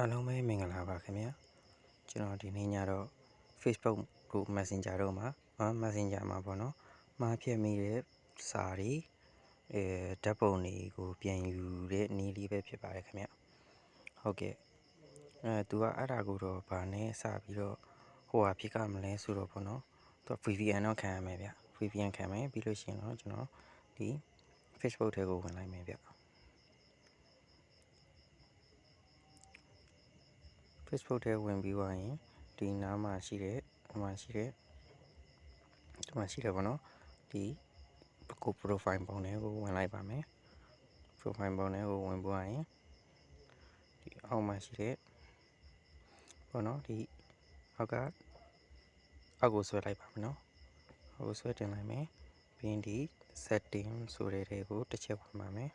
အားလုံးပဲမင်္ဂလာပါခင်ဗျာကျွန်တော်ဒီနေ့ညတော့ Facebook ကို Messenger တို့မှာအာ Messenger မှာပေါ့နော်မှားဖြစ်မိတဲ့စာတွေအဲဓာတ်ပုံတွေကိုပြန်ယူတဲ့နည်းလေးပဲဖြစ်ပါတယ်ခင်ဗျာဟုတ်ကဲ့အဲသူကအဲ့ဒါကိုတော့ဗာနဲ့စပြီးတော့ဟိုဟာဖြစ်ကမလဲဆိုတော့ပေါ့နော်သူက VPN တော့ခံရမယ်ဗျ VPN ခံမယ်ပြီးလို့ရှိရင်တော့ကျွန်တော်ဒီ Facebook ထဲကိုဝင်လိုက်မယ်ဗျ Facebook ထဲဝင်ပြီးသွားရင်ဒီနားမှာရှိတဲ့ဒီမှာရှိတဲ့ဒီမှာရှိတယ်ပေါ့နော်ဒီကို profile ပုံတွေကိုဝင်လိုက်ပါမယ် profile ပုံတွေကိုဝင်ပွားရင်ဒီအောက်မှာရှိတဲ့ပေါ့နော်ဒီအောက်ကအောက်ကိုဆွဲလိုက်ပါမယ်နော်အောက်ကိုဆွဲတင်လိုက်မယ်ပြီးရင်ဒီ setting ဆိုတဲ့တွေကိုတစ်ချက်ဝင်ပါမယ်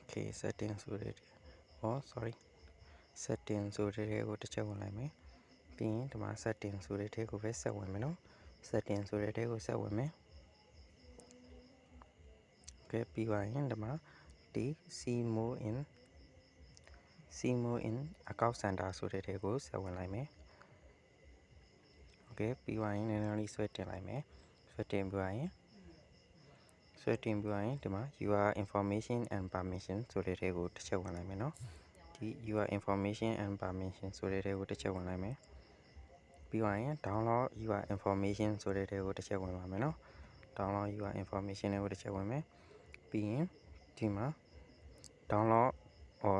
okay setting ဆိုတဲ့ဟော sorry setting ဆိုတဲ့ထဲကိုတစ်ချက်ဝင်လိုက်မယ်ပြီးရင်ဒီမှာ setting ဆိုတဲ့ထဲကိုပဲဆက်ဝင်မယ်နော် setting ဆိုတဲ့ထဲကိုဆက်ဝင်မယ်ကဲပြီးပါရင်ဒီမှာဒီ see more in see more in account center ဆိုတဲ့ထဲကိုဆက်ဝင်လိုက်မယ်โอเคပြီးပါရင်နည်းနည်းလေးဆွဲတင်လိုက်မယ်ဆွဲတင်ပြီးပါရင်ဆွဲတင်ပြီးပါရင်ဒီမှာ your information and permission ဆိုတဲ့ထဲကိုတစ်ချက်ဝင်လိုက်မယ်နော် ဒီ your information and permission ဆိုတဲ့ထဲကိုတစ်ချက်ဝင်လိုက်မယ်ပြီးသွားရင် download your information ဆိုတဲ့ထဲကိုတစ်ချက်ဝင်ပါမယ်နော် download your information ကိုတစ်ချက်ဝင်မယ်ပြီးရင်ဒီမှာ download or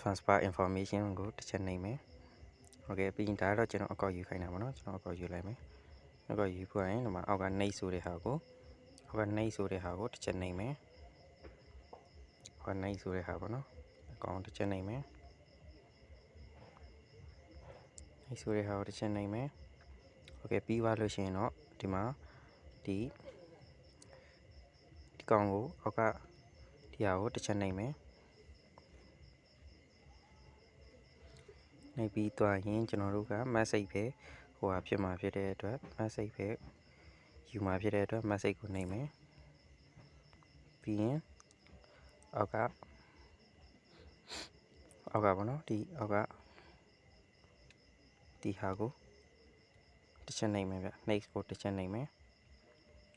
transfer information ကိုတစ်ချက်နှိပ်မယ်โอเคပြီးရင်ဒါတော့ကျွန်တော်အကောက်ယူခိုင်းတာပါနော်ကျွန်တော်အကောက်ယူလိုက်မယ်အကောက်ယူပြီးရင်ဒီမှာအောက်ကနှိပ်ဆိုတဲ့ဟာကိုအောက်ကနှိပ်ဆိုတဲ့ဟာကိုတစ်ချက်နှိပ်မယ်အောက်ကနှိပ်ဆိုတဲ့ဟာပေါ့နော်အ ကောင်တစ်ချက်နှိပ်မယ်နှိပ်ဆိုတဲ့ဟာကိုတစ်ချက်နှိပ်မယ်โอเคပြီးသွားလို့ရှိရင်တော့ဒီမှာဒီဒီကောင်ကိုအောက်ကဒီဟာကိုတစ်ချက်နှိပ်မယ်နှိပ်ပြီးသွားရင်ကျွန်တော်တို့က message ပဲဟိုဟာဖြစ်မှာဖြစ်တဲ့အတွက် message ပဲယူမှာဖြစ်တဲ့အတွက် message ကိုနှိပ်မယ်ပြီးရင်အောက်က အောက်ကပေါ့နော်ဒီအောက်ကဒီဟာကိုတစ်ချက်နှိပ်မယ်ဗျ next ကိုတစ်ချက်နှိပ်မယ်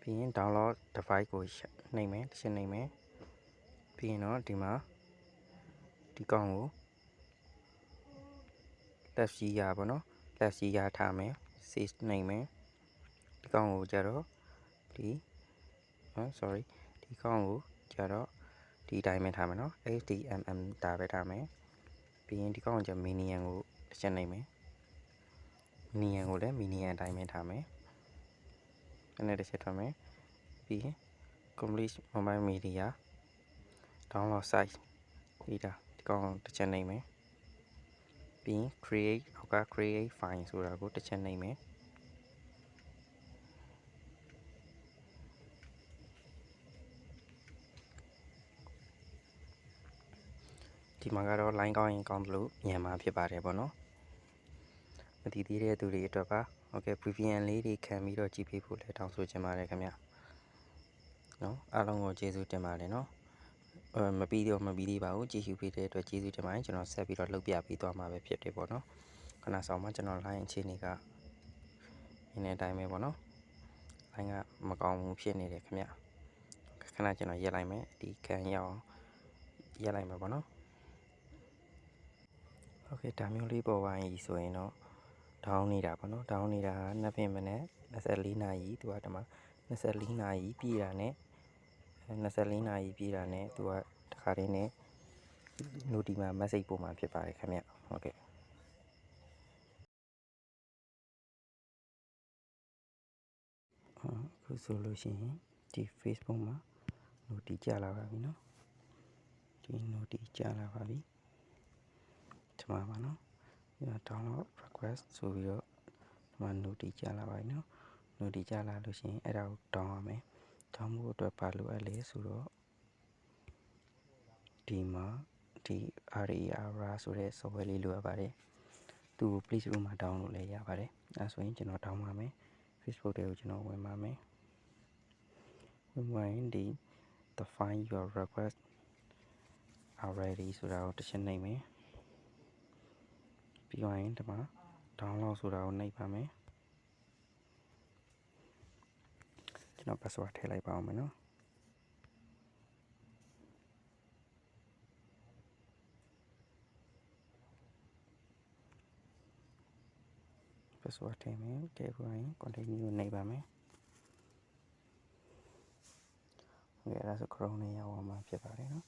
ပြီးရင် download device ကိုနှိပ်မယ်တစ်ချက်နှိပ်မယ်ပြီးရင်တော့ဒီမှာဒီကောင်ကို left ကြီးရပါတော့ left ကြီးရထားမယ် save နှိပ်မယ်ဒီကောင်ကိုကြတော့ဒီဟမ် sorry ဒီကောင်ကိုကြတော့ဒီအတိုင်းပဲထားမယ်နော် HTML ဒါပဲထားမယ် ပြီးရင်ဒီကောင်က minion ကိုတစ်ချက်နှိပ်မယ် minion ကိုလည်း minion အတိုင်းပဲထားမယ်အဲ့နဲ့တစ်ချက်ထားမယ်ပြီးရင် complete mobile media download site ဒီဒါဒီကောင်တစ်ချက်နှိပ်မယ်ပြီးရင် create အောက်က create file ဆိုတာကိုတစ်ချက်နှိပ်မယ် ဒီမှာကတော့ line ကောင်းရင်ကောင်းလို့ညံမှာဖြစ်ပါတယ်ပေါ့နော်မတည်သေးတဲ့သူတွေအတွက်ပါโอเค VPN လေးတွေခံပြီးတော့ကြည့်ပေးဖို့လည်းတောင်းဆိုချင်ပါတယ်ခင်ဗျာနော်အားလုံးကိုကျေးဇူးတင်ပါတယ်နော်အဲမပြီးတော့မပြီးသေးပါဘူးကြည့်ရှုပေးတဲ့အတွက်ကျေးဇူးတင်ပါတယ်ကျွန်တော်ဆက်ပြီးတော့လုပ်ပြပေးသွားမှာပဲဖြစ်တယ်ပေါ့နော်ခဏဆောင်မှကျွန်တော် line အခြေအနေကဒီနေ့တိုင်းပဲပေါ့နော် line ကမကောင်းဘူးဖြစ်နေတယ်ခင်ဗျခဏကျွန်တော်ရက်လိုက်မယ်ဒီခံရအောင်ရက်လိုက်မယ်ပေါ့နော် โอเคဒါမျိုးလေးပေါ်ပါရင်ဆိုရင်တော့ဒေါင်းနေတာပေါ့နော်ဒေါင်းနေတာကနှစ်ပြင်မနဲ့24နာရီသူကဒီမှာ24နာရီပြည့်တာနဲ့24နာရီပြည့်တာနဲ့သူကတခါတည်းနဲ့ noti မှာ message ပို့မှာဖြစ်ပါတယ်ခင်ဗျဟုတ်ကဲ့အခုဆိုလို့ရှိရင်ဒီ Facebook မှာ noti ကြလာပါပြီเนาะဒီ noti ကြလာပါပြီ ဒီမှာပါနော်ဒီမှာ download request ဆိုပြီးတော့ဒီမှာ noti ကြလာပါပြီနော် noti ကြလာလို့ရှိရင်အဲ့ဒါကို down ရမယ် down ဖို့အတွက်ပါလိုအပ်လေဆိုတော့ဒီမှာဒီ RER ဆိုတဲ့ software လေးလိုအပ်ပါတယ်သူကို play store မှာ download လုပ်လဲရပါတယ်အဲဆိုရင်ကျွန်တော် down ပါမယ် Facebook တွေကိုကျွန်တော်ဝင်ပါမယ်ဝင်ဝင်ဒီ define your request already ဆိုတာကိုတစ်ချက်နှိပ်မယ် ပြီးသွားရင်ဒီမှာ download ဆိုတာကိုနှိပ်ပါမယ်ကျွန်တော် password ထည့်လိုက်ပါအောင်မယ်နော် password ထည့်မယ်ထည့်ပြီးရင် continue ကိုနှိပ်ပါမယ်ဟုတ်ကဲ့အဲ့ဒါဆို Chrome နဲ့ရောက်အောင်မှာဖြစ်ပါတယ်နော်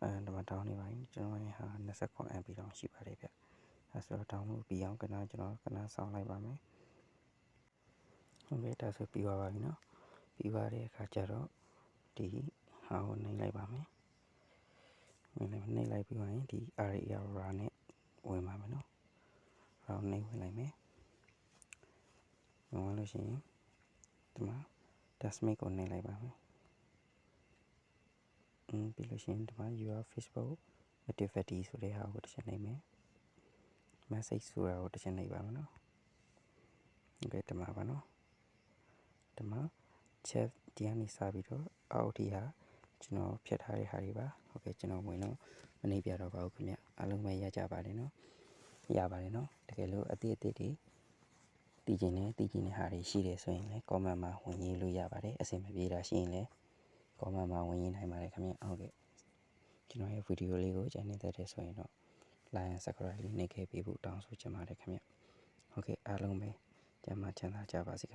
အဲဒီမှာ down နေပါရင်ကျွန်တော်ရဲ့ဟာ29 MB တောင်ရှိပါတယ်ဗျ အဲဆိုတော့ download ပြီးအောင်ကနကျွန်တော်ကနဆောင်းလိုက်ပါမယ်ဟုတ်ကဲ့ဒါဆိုပြီးသွားပါပြီနော်ပြီးသွားတဲ့အခါကျတော့ဒီဟာကိုနှိပ်လိုက်ပါမယ်နှိပ်လိုက်နှိပ်လိုက်ပြီးရင်ဒီ area နဲ့ဝင်ပါမယ်နော်ရောင်းနှိပ်ဝင်လိုက်မယ်ဝင်လို့ရှိရင်ဒီမှာ dasmate ကိုနှိပ်လိုက်ပါမယ်อืมပြီးလို့ရှိရင်ဒီမှာ your facebook activity ဆိုတဲ့ဟာကိုတစ်ချက်နှိပ်မယ် message ဆိုတာကိုတစ်ချက်နှိပ်ပါမယ်နော်โอเคဒီမှာပါနော်ဒီမှာ chat ဒီကနေစပြီးတော့အောက်ဒီဟာကျွန်တော်ဖြတ်ထားတဲ့ဟာတွေပါโอเคကျွန်တော်ဝင်တော့မနှိပ်ပြတော့ပါဘူးခင်ဗျအားလုံးပဲရကြပါတယ်နော်ရပါတယ်နော်တကယ်လို့အတိအသစ်တွေတည်ကျင်နေတည်ကျင်တဲ့ဟာတွေရှိတယ်ဆိုရင်လည်း comment မှာဝင်ရေးလို့ရပါတယ်အဆင်မပြေတာရှိရင်လည်း comment မှာဝင်ရေးနိုင်ပါတယ်ခင်ဗျဟုတ်ကဲ့ကျွန်တော်ရဲ့ video လေးကိုကြိုက်နေတဲ့ဆိုရင်တော့ like and subscribe လေးနှိပ်ခဲ့ပေးဖို့တောင်းဆိုချင်ပါတယ်ခင်ဗျဟုတ်ကဲ့အားလုံးပဲကျမ်းမာချမ်းသာကြပါစေ